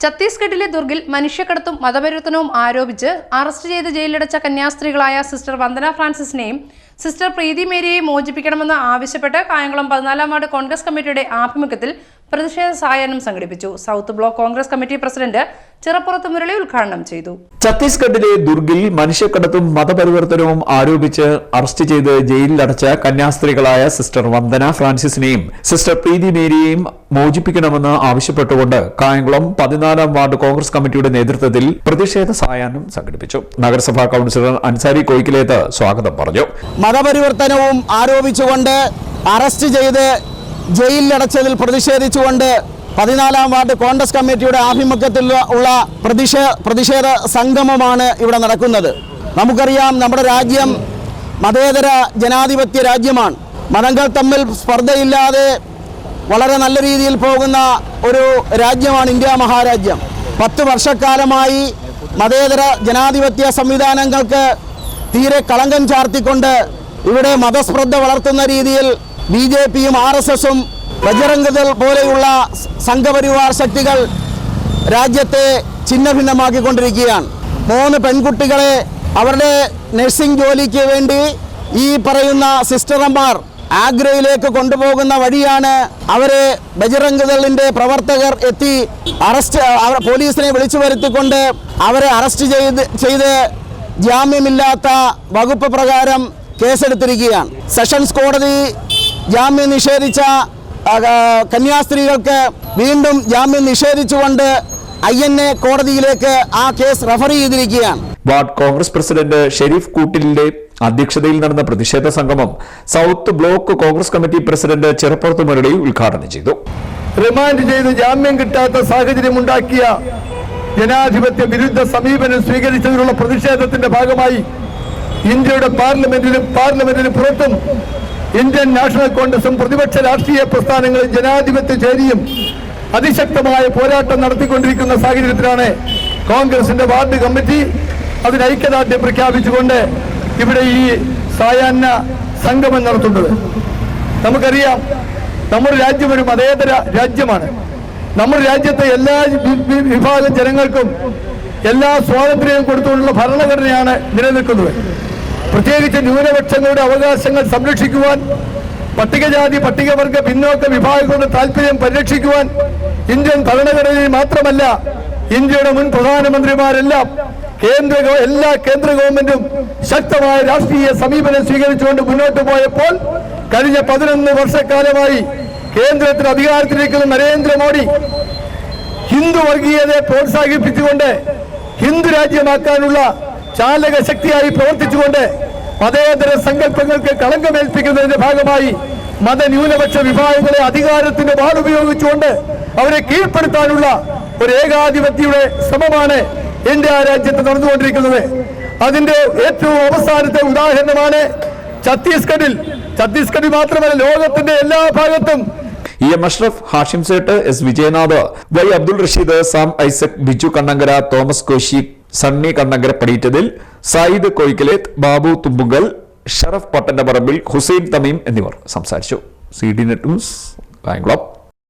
ഛത്തീസ്ഗഡിലെ ദുർഗിൽ മനുഷ്യക്കടത്തും മതപരിവർത്തനവും ആരോപിച്ച് അറസ്റ്റ് ചെയ്ത് ജയിലിലടച്ച കന്യാസ്ത്രീകളായ സിസ്റ്റർ വന്ദന ഫ്രാൻസിസിനെയും സിസ്റ്റർ പ്രീതി മേരിയെയും മോചിപ്പിക്കണമെന്ന് ആവശ്യപ്പെട്ട് കായംകുളം പതിനാലാം വാർഡ് കോൺഗ്രസ് കമ്മിറ്റിയുടെ ആഭിമുഖ്യത്തിൽ പ്രതിഷേധ സായാഹ്നം സംഘടിപ്പിച്ചു. South block Congress committee president Chirappurath Murali ഉദ്ഘാടനം ചെയ്തു. ഛത്തീസ്ഗഡിലെ ദുർഗിൽ മനുഷ്യക്കടത്തും മതപരിവർത്തനവും ആരോപിച്ച് അറസ്റ്റ് ചെയ്ത് ജയിലിലടച്ച കന്യാസ്ത്രീകളായ സിസ്റ്റർ വന്ദന ഫ്രാൻസിസിനെയും സിസ്റ്റർ പ്രീതി മേരിയെയും മോചിപ്പിക്കണമെന്ന് ആവശ്യപ്പെട്ടുകൊണ്ട് കായംകുളം പതിനാലാം വാർഡ് കോൺഗ്രസ് കമ്മിറ്റിയുടെ നേതൃത്വത്തിൽ പ്രതിഷേധ സായാഹ്നം സംഘടിപ്പിച്ചു. നഗരസഭാ കൌൺസിലർ അൻസാരി കോയിക്കിലേത്ത് സ്വാഗതം പറഞ്ഞു. മതപരിവർത്തനവും ആരോപിച്ചുകൊണ്ട് അറസ്റ്റ് ചെയ്ത് ജയിലിലടച്ചതിൽ പ്രതിഷേധിച്ചുകൊണ്ട് പതിനാലാം വാർഡ് കോൺഗ്രസ് കമ്മിറ്റിയുടെ ആഭിമുഖ്യത്തിൽ ഉള്ള പ്രതിഷേ പ്രതിഷേധ സംഗമമാണ് ഇവിടെ നടക്കുന്നത്. നമുക്കറിയാം നമ്മുടെ രാജ്യം മതേതര ജനാധിപത്യ രാജ്യമാണ്. മതങ്ങൾ തമ്മിൽ സ്പർദ്ധയില്ലാതെ വളരെ നല്ല രീതിയിൽ പോകുന്ന ഒരു രാജ്യമാണ് ഇന്ത്യ മഹാരാജ്യം. പത്ത് വർഷക്കാലമായി മതേതര ജനാധിപത്യ സംവിധാനങ്ങൾക്ക് തീരെ കളങ്കം ചാർത്തിക്കൊണ്ട് ഇവിടെ മതസ്പ്രദ്ധ വളർത്തുന്ന രീതിയിൽ ബി ജെ പിയും ആർ എസ് എസും ബജറംഗദൾ പോലെയുള്ള സംഘപരിവാർ ശക്തികൾ രാജ്യത്തെ ഛിന്നഭിന്നമാക്കിക്കൊണ്ടിരിക്കുകയാണ്. മൂന്ന് പെൺകുട്ടികളെ അവരുടെ നഴ്സിംഗ് ജോലിക്ക് വേണ്ടി ഈ പറയുന്ന സിസ്റ്റർമാർ ആഗ്രയിലേക്ക് കൊണ്ടുപോകുന്ന വഴിയാണ് അവരെ ബജറംഗദളിന്റെ പ്രവർത്തകർ എത്തി അറസ്റ്റ് പോലീസിനെ വിളിച്ചു വരുത്തിക്കൊണ്ട് അവരെ അറസ്റ്റ് ചെയ്ത് ചെയ്ത് ജാമ്യമില്ലാത്ത വകുപ്പ് പ്രകാരം കേസെടുത്തിരിക്കുകയാണ്. സെഷൻസ് കോടതി ജാമ്യം നിഷേധിച്ച കന്യാസ്ത്രീകൾക്ക് വീണ്ടും ജാമ്യം നിഷേധിച്ചുകൊണ്ട് ഐ എൻ എ കോടതിയിലേക്ക് ആ കേസ് റഫർ ചെയ്തിരിക്കുകയാണ്. വാർഡ് കോൺഗ്രസ് പ്രസിഡന്റ് ഷെരീഫ് കൂട്ടിലിന്റെ അധ്യക്ഷതയിൽ നടന്ന പ്രതിഷേധ സംഗമം south block Congress committee president Cheruppurathu Murali ഉദ്ഘാടനം ചെയ്തു. റിമാൻഡ് ചെയ്ത് ജാമ്യം കിട്ടാത്ത സാഹചര്യം ഉണ്ടാക്കിയ ജനാധിപത്യ വിരുദ്ധ സമീപനം സ്വീകരിച്ചതിനുള്ള പ്രതിഷേധത്തിന്റെ ഭാഗമായി ഇന്ത്യയുടെ പാർലമെന്റിലും പാർലമെന്റിന് പുറത്തും ഇന്ത്യൻ നാഷണൽ കോൺഗ്രസും പ്രതിപക്ഷ രാഷ്ട്രീയ പ്രസ്ഥാനങ്ങളും ജനാധിപത്യ ചേരിയും അതിശക്തമായ പോരാട്ടം നടത്തിക്കൊണ്ടിരിക്കുന്ന സാഹചര്യത്തിലാണ് കോൺഗ്രസിന്റെ വാർഡ് കമ്മിറ്റി അതിന് ഐക്യദാർഢ്യം പ്രഖ്യാപിച്ചുകൊണ്ട് ഇവിടെ ഈ സായാഹ്ന സംഗമം നടത്തുന്നത്. നമുക്കറിയാം നമ്മുടെ രാജ്യം ഒരു മതേതര രാജ്യമാണ്. നമ്മുടെ രാജ്യത്തെ എല്ലാ വിഭാഗം ജനങ്ങൾക്കും എല്ലാ സ്വാതന്ത്ര്യവും കൊടുത്തുകൊണ്ടുള്ള ഭരണഘടനയാണ് നിലനിൽക്കുന്നത്. പ്രത്യേകിച്ച് ന്യൂനപക്ഷങ്ങളുടെ അവകാശങ്ങൾ സംരക്ഷിക്കുവാൻ പട്ടികജാതി പട്ടികവർഗ പിന്നോക്ക വിഭാഗങ്ങളുടെ താല്പര്യം പരിരക്ഷിക്കുവാൻ ഇന്ത്യൻ ഭരണഘടനയിൽ മാത്രമല്ല ഇന്ത്യയുടെ മുൻ പ്രധാനമന്ത്രിമാരെല്ലാം കേന്ദ്ര എല്ലാ കേന്ദ്ര ഗവൺമെന്റും ശക്തമായ രാഷ്ട്രീയ സമീപനം സ്വീകരിച്ചുകൊണ്ട് മുന്നോട്ട് പോയപ്പോൾ കഴിഞ്ഞ പതിനൊന്ന് വർഷക്കാലമായി കേന്ദ്രത്തിൽ അധികാരത്തിലിരിക്കുന്ന നരേന്ദ്രമോദി ഹിന്ദു വർഗീയതയെ പ്രോത്സാഹിപ്പിച്ചുകൊണ്ട് ഹിന്ദു രാജ്യമാക്കാനുള്ള ചാലക ശക്തിയായി പ്രവർത്തിച്ചുകൊണ്ട് മതേതര സങ്കല്പങ്ങൾക്ക് കളങ്കമേൽപ്പിക്കുന്നതിന്റെ ഭാഗമായി മതന്യൂനപക്ഷ വിഭാഗങ്ങളെ അധികാരത്തിന്റെ വാടുപയോഗിച്ചുകൊണ്ട് അവരെ കീഴ്പ്പെടുത്താനുള്ള ഒരു ഏകാധിപത്യയുടെ ശ്രമമാണ് ഇന്ത്യ രാജ്യത്ത് നടന്നുകൊണ്ടിരിക്കുന്നത്. അതിന്റെ ഏറ്റവും അവസാനത്തെ ഉദാഹരണമാണ് ഛത്തീസ്ഗഡിൽ. ഛത്തീസ്ഗഡിൽ മാത്രമല്ല ലോകത്തിന്റെ എല്ലാ ഭാഗത്തും. E M Ashraf Hashim Sait S Vijayanath Y Abdul Rasheed Sam Isaac Biju Kannankara Thomas Koshy Sunny Kannankara പടിയിറ്റതിൽ Sayed Koikkalethu Babu Thumpunkal Sharaf പട്ടന്റെ പറമ്പിൽ ഹുസൈൻ തമീം എന്നിവർ സംസാരിച്ചു. C D net news Kayamkulam